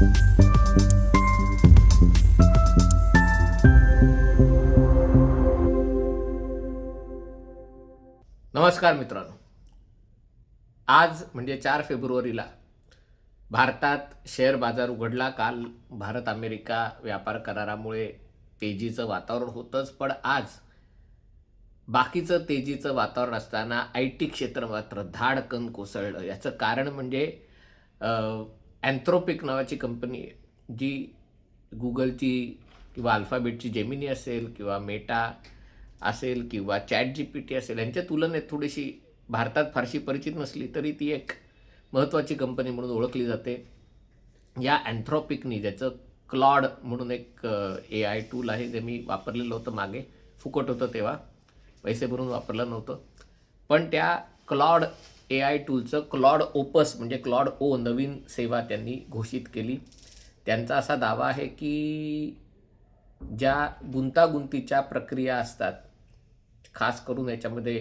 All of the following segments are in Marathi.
नमस्कार मित्रांनो. आज म्हणजे चार फेब्रुवारीला भारतात शेअर बाजार उघडला. काल भारत अमेरिका व्यापार करारामुळे तेजीचं वातावरण होतंच पण आज बाकीचं तेजीचं वातावरण असताना आय टी क्षेत्र मात्र धाडकन कोसळलं. याचं कारण म्हणजे अँथ्रोपिक नावाची कंपनी आहे जी गुगलची किंवा अल्फाबेटची जेमिनी असेल किंवा मेटा असेल किंवा चॅट जी पी टी असेल यांच्या तुलनेत थोडीशी भारतात फारशी परिचित नसली तरी ती एक महत्त्वाची कंपनी म्हणून ओळखली जाते. या अँथ्रॉपिकनी ज्याचं क्लॉड म्हणून एक ए आय टूल आहे जे मी वापरलेलं होतं मागे फुकट होतं तेव्हा पैसे भरून वापरलं नव्हतं. पण त्या क्लॉड ए आय टूलचं क्लॉड ओपस म्हणजे क्लॉड ओ नवीन सेवा त्यांनी घोषित केली. त्यांचा असा दावा आहे की ज्या गुंतागुंतीच्या प्रक्रिया असतात खास करून याच्यामध्ये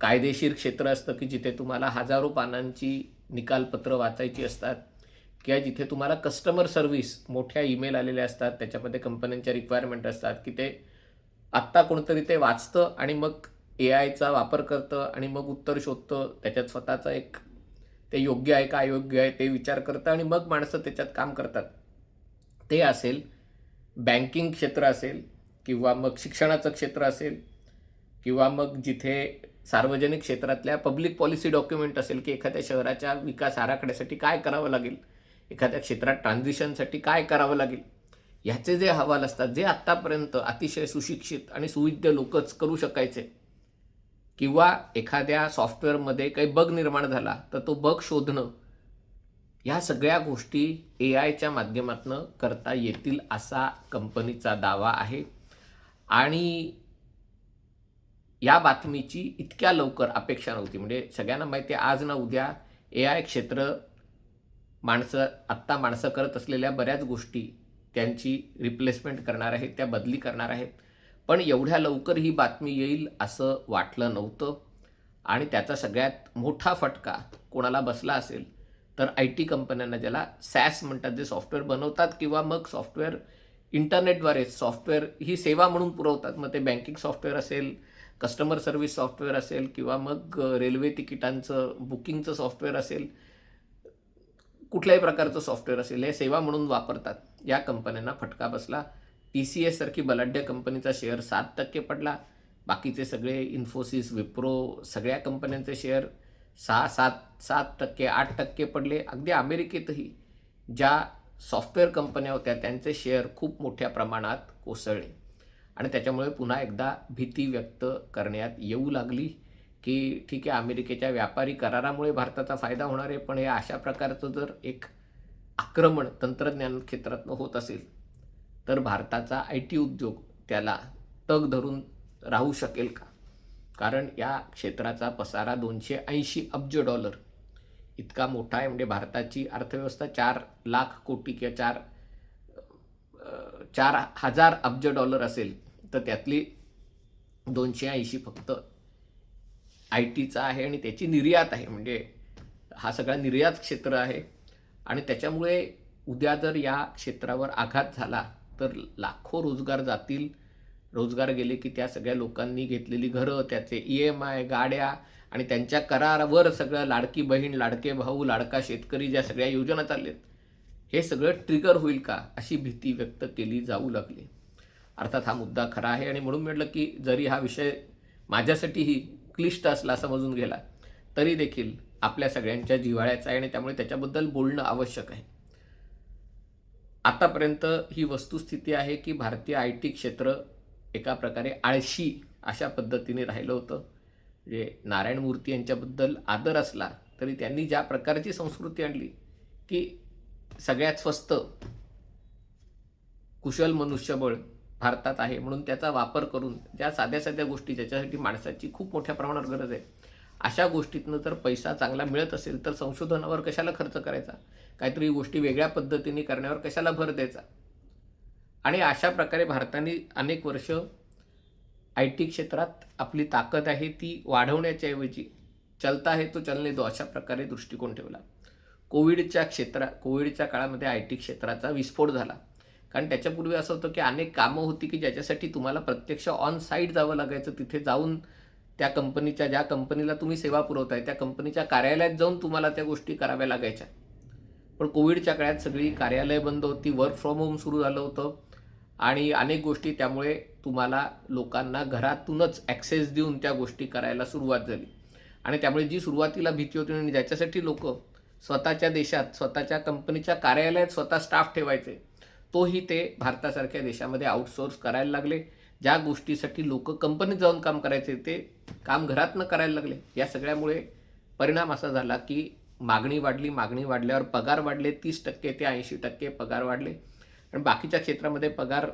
कायदेशीर क्षेत्र असतं की जिथे तुम्हाला हजारो पानांची निकालपत्र वाचायची असतात किंवा जिथे तुम्हाला कस्टमर सर्व्हिस मोठ्या ईमेल आलेल्या असतात त्याच्यामध्ये कंपन्यांच्या रिक्वायरमेंट असतात की ते आत्ता कोणतरी ते वाचतं आणि मग ए आयचा वापर करतं आणि मग उत्तर शोधतं त्याच्यात स्वतःचा एक ते योग्य आहे का अयोग्य आहे ते विचार करतं आणि मग माणसं त्याच्यात काम करतात. ते असेल बँकिंग क्षेत्र असेल किंवा मग शिक्षणाचं क्षेत्र असेल किंवा मग जिथे सार्वजनिक क्षेत्रातल्या पब्लिक पॉलिसी डॉक्युमेंट असेल की एखाद्या शहराच्या विकास आराखड्यासाठी काय करावं लागेल एखाद्या क्षेत्रात ट्रान्झिशनसाठी काय करावं लागेल ह्याचे जे अहवाल असतात जे आत्तापर्यंत अतिशय सुशिक्षित आणि सुविद्य लोकच करू शकायचे. किंवा एखाद्या सॉफ्टवेअरमध्ये काही बग निर्माण झाला तर तो बग शोधणं ह्या सगळ्या गोष्टी ए आयच्या माध्यमातून करता येतील असा कंपनीचा दावा आहे. आणि या बातमीची इतक्या लवकर अपेक्षा नव्हती. म्हणजे सगळ्यांना माहिती आहे आज ना उद्या ए आय क्षेत्र माणसं आत्ता माणसं करत असलेल्या बऱ्याच गोष्टी त्यांची रिप्लेसमेंट करणार आहेत त्या बदली करणार आहेत. पण एवढ्या लवकर ही बातमी येईल असं वाटलं नव्हतं. आणि त्याचा सगळ्यात मोठा फटका कोणाला बसला असेल तर आय टी कंपन्यांना ज्याला सॅस म्हणतात जे सॉफ्टवेअर बनवतात किंवा मग सॉफ्टवेअर इंटरनेटद्वारे सॉफ्टवेअर ही सेवा म्हणून पुरवतात. मग ते बँकिंग सॉफ्टवेअर असेल कस्टमर सर्व्हिस सॉफ्टवेअर असेल किंवा मग रेल्वे तिकिटांचं बुकिंगचं सॉफ्टवेअर असेल कुठल्याही प्रकारचं सॉफ्टवेअर असेल हे सेवा म्हणून वापरतात. या कंपन्यांना फटका बसला. टी सी एस सारखी बलाढ्य कंपनीचा शेअर सात टक्के पडला. बाकीचे सगळे इन्फोसिस विप्रो सगळ्या कंपन्यांचे शेअर सहा सात सात टक्के आठ टक्के पडले. अगदी अमेरिकेतही ज्या सॉफ्टवेअर कंपन्या होत्या त्यांचे शेअर खूप मोठ्या प्रमाणात कोसळले. आणि त्याच्यामुळे पुन्हा एकदा भीती व्यक्त करण्यात येऊ लागली की ठीक आहे अमेरिकेच्या व्यापारी करारामुळे भारताचा फायदा होणार आहे पण हे अशा प्रकारचं जर एक आक्रमण तंत्रज्ञान क्षेत्रातनं होत असेल तर भारताचा आय टी उद्योग त्याला तग धरून राहू शकेल का? कारण या क्षेत्राचा पसारा दोनशे ऐंशी अब्ज डॉलर. इतका मोठा आहे म्हणजे भारताची अर्थव्यवस्था चार लाख कोटी किंवा चार चार हजार अब्ज डॉलर असेल तर त्यातली दोनशे ऐंशी फक्त आय टीचा आहे आणि त्याची निर्यात आहे. म्हणजे हा सगळा निर्यात क्षेत्र आहे. आणि त्याच्यामुळे उद्या जर या क्षेत्रावर आघात झाला तर लाखो रोजगार जातील. रोजगार गेले की त्या सगळ्या लोकांनी घेतलेली घरं त्याचे ई एम आय गाड्या आणि त्यांच्या करारावर सगळं लाडकी बहीण लाडके भाऊ लाडका शेतकरी ज्या सगळ्या योजना चालल्यात हे सगळं ट्रिगर होईल का अशी भीती व्यक्त केली जाऊ लागली. अर्थात हा मुद्दा खरा आहे आणि म्हणून म्हटलं की जरी हा विषय माझ्यासाठीही क्लिष्ट असला समजून गेला तरी देखील आपल्या सगळ्यांच्या जिव्हाळ्याचा आहे आणि त्यामुळे त्याच्याबद्दल बोलणं आवश्यक आहे. आतापर्यंत ही वस्तुस्थिती आहे की भारतीय आय टी क्षेत्र एका प्रकारे आळशी अशा पद्धतीने राहिलं होतं. जे नारायण मूर्ती यांच्याबद्दल आदर असला तरी त्यांनी ज्या प्रकारची संस्कृती आणली की सगळ्यात स्वस्त कुशल मनुष्यबळ भारतात आहे म्हणून त्याचा वापर करून ज्या साध्या साध्या गोष्टी ज्याच्यासाठी माणसाची खूप मोठ्या प्रमाणावर गरज आहे अशा गोष्टीतनं जर पैसा चांगला मिळत असेल तर संशोधनावर कशाला खर्च करायचा? काहीतरी गोष्टी वेगळ्या पद्धतीने करण्यावर कशाला भर द्यायचा? आणि अशा प्रकारे भारताने अनेक वर्ष आय टी क्षेत्रात आपली ताकद आहे ती वाढवण्याच्या ऐवजी चलता है तो चलने दो अशा प्रकारे दृष्टिकोन ठेवला. कोविडच्या क्षेत्रा कोविडच्या काळामध्ये आय टी क्षेत्राचा विस्फोट झाला. कारण त्याच्यापूर्वी असं होतं की अनेक कामं होती की ज्याच्यासाठी तुम्हाला प्रत्यक्ष ऑन साईट जावं लागायचं तिथे जाऊन त्या कंपनीच्या ज्या कंपनीला तुम्ही सेवा पुरवताय त्या कंपनीच्या कार्यालयात जाऊन तुम्हाला त्या गोष्टी कराव्या लागायच्या. पण कोविडच्या काळात सगळी कार्यालय बंद होती वर्क फ्रॉम होम सुरू झालं होतं आणि अनेक गोष्टी त्यामुळे तुम्हाला लोकांना घरातूनच ॲक्सेस देऊन त्या गोष्टी करायला सुरुवात झाली. आणि त्यामुळे जी सुरुवातीला भीती होती आणि ज्याच्यासाठी लोक स्वतःच्या देशात स्वतःच्या कंपनीच्या कार्यालयात स्वतः स्टाफ ठेवायचे तोही ते भारतासारख्या देशामध्ये आउटसोर्स करायला लागले. ज्या गोष्टीसाठी लोक कंपनीत जाऊन काम करायचे ते काम घरातनं करायला लागले. या सगळ्यामुळे परिणाम असा झाला की मागणी वाढली मागणी वाढल्यावर पगार वाढले तीस टक्के ते ऐंशी टक्के पगार वाढले. आणि बाकीच्या क्षेत्रामध्ये पगार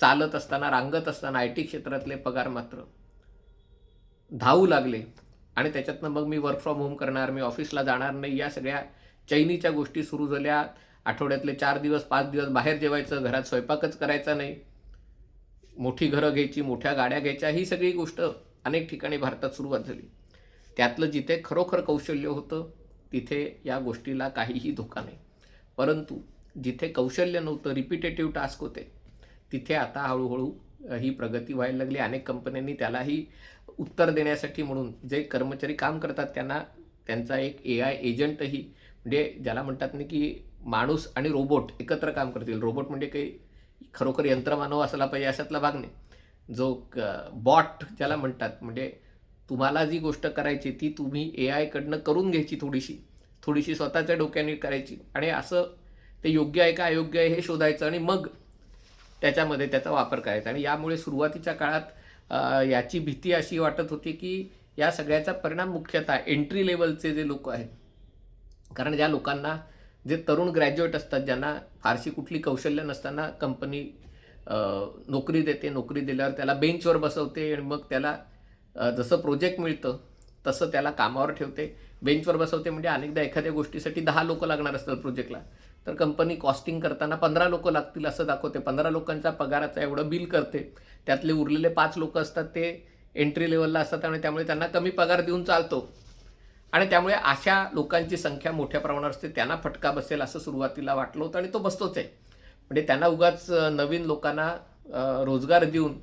चालत असताना रांगत असताना आय टी क्षेत्रातले पगार मात्र धावू लागले. आणि त्याच्यातनं मग मी वर्क फ्रॉम होम करणार मी ऑफिसला जाणार नाही. या सगळ्या चैनीच्या गोष्टी सुरू झाल्या. आठवड्यातले चार दिवस पाच दिवस बाहेर जेवायचं घरात स्वयंपाकच करायचा नाही. मोठी घरं घ्यायची मोठ्या गाड्या घ्यायच्या ही सगळी गोष्ट अनेक ठिकाणी भारतात सुरुवात झाली. त्यातलं जिथे खरोखर कौशल्य होतं तिथे या गोष्टीला काहीही धोका नाही. परंतु जिथे कौशल्य नव्हतं रिपिटेटिव्ह टास्क होते तिथे आता हळूहळू ही प्रगती व्हायला लागली. अनेक कंपन्यांनी त्यालाही उत्तर देण्यासाठी म्हणून जे कर्मचारी काम करतात त्यांना त्यांचा एक ए आय एजंटही म्हणजे ज्याला म्हणतात ना की माणूस आणि रोबोट एकत्र काम करतील. रोबोट म्हणजे काही खरोखर यंत्रमानव असला पाहिजे अशातला भाग नाही. जो बॉट ज्याला म्हणतात म्हणजे तुम्हाला जी गोष्ट करायची ती तुम्ही ए आयकडनं करून घ्यायची थोडीशी थोडीशी स्वतःच्या डोक्याने करायची आणि असं ते योग्य आहे का अयोग्य आहे हे शोधायचं आणि मग त्याच्यामध्ये त्याचा वापर करायचा. आणि यामुळे सुरुवातीच्या काळात याची भीती अशी वाटत होती की या सगळ्याचा परिणाम मुख्यतः एंट्री लेवलचे जे लोक आहेत. कारण ज्या लोकांना जे तरुण ग्रॅज्युएट असतात ज्यांना फारशी कुठली कौशल्य नसताना कंपनी नोकरी देते. नोकरी दिल्यावर त्याला बेंचवर बसवते आणि मग त्याला जसं प्रोजेक्ट मिळतं तसं त्याला कामावर ठेवते. बेंचवर बसवते म्हणजे अनेकदा एखाद्या गोष्टीसाठी दहा लोक लागणार असतात प्रोजेक्टला तर कंपनी कॉस्टिंग करताना पंधरा लोक लागतील असं दाखवते. पंधरा लोकांचा पगाराचा एवढं बिल करते. त्यातले उरलेले पाच लोक असतात ते एंट्री लेवलला असतात आणि त्यामुळे त्यांना कमी पगार देऊन चालतो. आणि त्यामुळे अशा लोकांची संख्या मोठ्या प्रमाणावर असते. त्यांना फटका बसेल असं सुरुवातीला वाटलं होतं आणि तो बसतोच आहे. म्हणजे त्यांना उगाच नवीन लोकांना रोजगार देऊन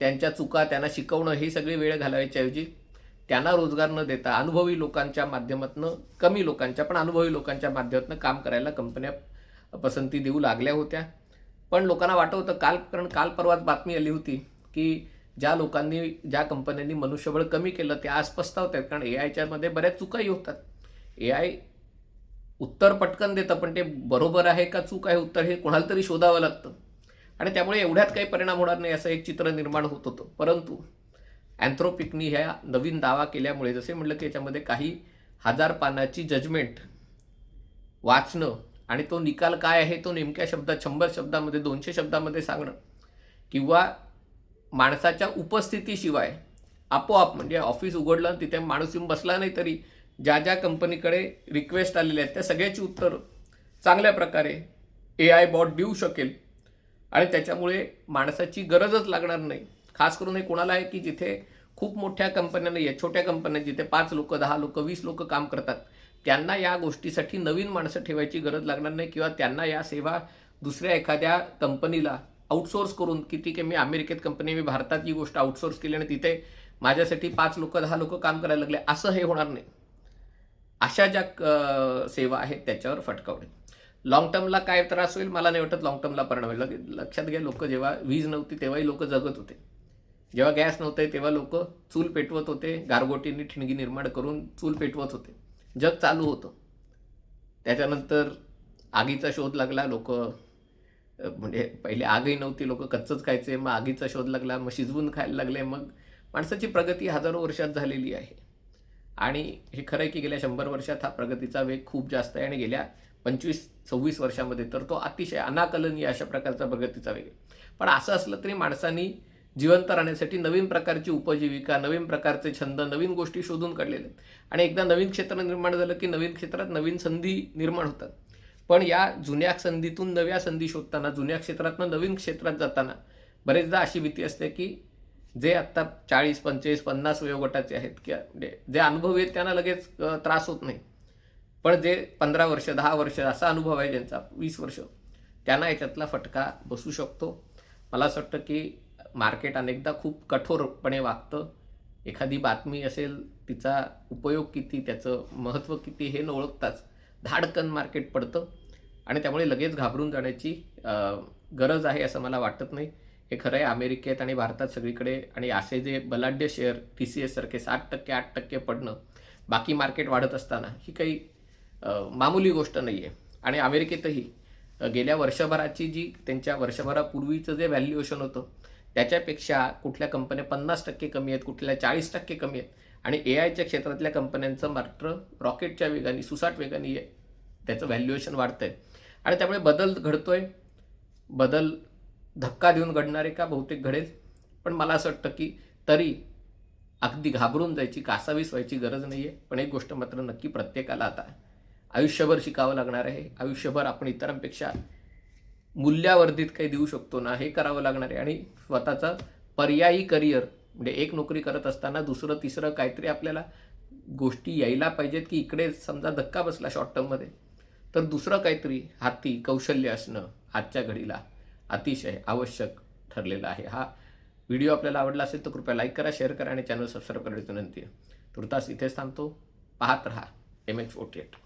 त्यांच्या चुका त्यांना शिकवणं ही सगळी वेळ घालवायच्याऐवजी त्यांना रोजगार न देता अनुभवी लोकांच्या माध्यमातून कमी लोकांच्या पण अनुभवी लोकांच्या माध्यमातून काम करायला कंपन्या पसंती देऊ लागल्या होत्या. पण लोकांना वाटत होतं काल कारण काल परवाच बातमी आली होती की ज्या लोकांनी ज्या कंपन्यांनी मनुष्यबळ कमी केलं ते आज पस्तावत आहेत कारण ए आयच्यामध्ये बऱ्याच चुकाही होतात. ए आय उत्तर पटकन देतं पण ते बरोबर आहे का चूक आहे उत्तर हे कोणाला तरी शोधावं लागतं. आणि त्यामुळे एवढ्यात काही परिणाम होणार नाही असं एक चित्र निर्माण होत होतं. परंतु अँथ्रोपिकनी ह्या नवीन दावा केल्यामुळे जसे म्हटलं की याच्यामध्ये काही हजार पानाची जजमेंट वाचणं आणि तो निकाल काय आहे तो नेमक्या शब्दात शंभर शब्दामध्ये दोनशे शब्दामध्ये सांगणं किंवा माणसाच्या उपस्थितीशिवाय आपोआप म्हणजे ऑफिस उघडलं तिथे माणूस येऊन बसला नाही तरी ज्या ज्या कंपनीकडे रिक्वेस्ट आलेल्या आहेत त्या सगळ्याची उत्तर चांगल्या प्रकारे ए आय बॉट देऊ शकेल. आणि त्याच्यामुळे माणसाची गरजच लागणार नाही. खास करून हे कोणाला आहे की जिथे खूप मोठ्या कंपन्या नाही आहेत छोट्या कंपन्या जिथे पाच लोक दहा लोक वीस लोक काम करतात त्यांना या गोष्टीसाठी नवीन माणसं ठेवायची गरज लागणार नाही किंवा त्यांना या सेवा दुसऱ्या एखाद्या कंपनीला आउटसोर्स करून की ठीक आहे मी अमेरिकेत कंपनी मी भारतात ही गोष्ट आउटसोर्स केली आणि तिथे माझ्यासाठी पाच लोक दहा लोक काम करायला लागले असं हे होणार नाही. अशा ज्या सेवा आहेत त्याच्यावर फटकावणे. लाँग लॉंग टर्मला काय त्रास होईल मला नाही वाटत लॉंग टर्मला परिणाम होईल. लक्षात घ्या लोक जेव्हा वीज नव्हती तेव्हाही लोक जगत होते. जेव्हा गॅस नव्हते तेव्हा लोक चूल पेटवत होते गारगोटींनी ठिणगी निर्माण करून चूल पेटवत होते. जग चालू होतं. त्याच्यानंतर आगीचा शोध लागला लोक म्हणजे पहिले आगही नव्हती लोक कच्चंच खायचे मग आगीचा शोध लागला मग शिजवून खायला लागले मग माणसाची प्रगती हजारो वर्षात झालेली आहे. आणि हे खरं आहे की गेल्या शंभर वर्षात हा प्रगतीचा वेग खूप जास्त आहे आणि गेल्या पंचवीस सव्वीस वर्षामध्ये तर तो अतिशय अनाकलनीय अशा प्रकारचा प्रगतीचा वेग आहे. पण असं असलं तरी माणसांनी जिवंत राहण्यासाठी नवीन प्रकारची उपजीविका नवीन प्रकारचे छंद नवीन गोष्टी शोधून काढलेले आहेत. आणि एकदा नवीन क्षेत्र निर्माण झालं की नवीन क्षेत्रात नवीन संधी निर्माण होतात. पण या जुन्या संधीतून नव्या संधी शोधताना जुन्या क्षेत्रातनं नवीन क्षेत्रात जाताना बरेचदा अशी भीती असते की जे आत्ता चाळीस पंचेचाळीस पन्नास वयोगटाचे आहेत किंवा म्हणजे जे अनुभवी आहेत त्यांना लगेच त्रास होत नाही. पण जे पंधरा वर्ष दहा वर्ष असा अनुभव आहे ज्यांचा वीस वर्ष त्यांना याच्यातला फटका बसू शकतो. मला असं वाटतं की मार्केट अनेकदा खूप कठोरपणे वागतं. एखादी बातमी असेल तिचा उपयोग किती त्याचं महत्त्व किती हे न ओळखताच धाडकन मार्केट पडतं आणि त्यामुळे लगेच घाबरून जाण्याची गरज आहे असं मला वाटत नाही. हे खरं आहे अमेरिकेत आणि भारतात सगळीकडे आणि असे जे बलाढ्य शेअर टी सी एससारखे सात टक्के आठ टक्के पडणं बाकी मार्केट वाढत असताना ही काही मामूली गोष्ट नाही आहे आणि अमेरिकेतही गेल्या वर्षभराची जी त्यांच्या वर्षभरापूर्वीचं जे व्हॅल्युएशन होतं त्याच्यापेक्षा कुठल्या कंपन्या पन्नास टक्के कमी आहेत कुठल्या चाळीस टक्के कमी आहेत आणि ए आयच्या क्षेत्रातल्या कंपन्यांचं मात्र रॉकेटच्या वेगाने सुसाट वेगाने आहे. त्याचं व्हॅल्युएशन वाढतं आहे आणि त्यामुळे बदल घडतो आहे बदल धक्का देऊन घडणारे का? बहुतेक घडेल. पण मला असं वाटतं की तरी अगदी घाबरून जायची कासावीस व्हायची गरज नाही आहे पण एक गोष्ट मात्र नक्की प्रत्येकाला आता आयुष्यभर शिकावं लागणार आहे. आयुष्यभर आपण इतरांपेक्षा मूल्यावर्धित काही देऊ शकतो ना हे करावं लागणार आहे. आणि स्वतःचं पर्यायी करिअर म्हणजे एक नोकरी करत असताना दुसरं तिसरं काहीतरी आपल्याला गोष्टी यायला पाहिजेत की इकडे समजा धक्का बसला शॉर्ट टर्ममध्ये तर दुसरं काहीतरी हाती कौशल्य असणं आजच्या घडीला अतिशय आवश्यक ठरलेलं आहे. हा व्हिडिओ आपल्याला आवडला असेल तर कृपया लाईक करा शेअर करा आणि चॅनल सबस्क्राईब करण्याची विनंती आहे. तुर्तास इथेच थांबतो. पाहत रहा. M H forty eight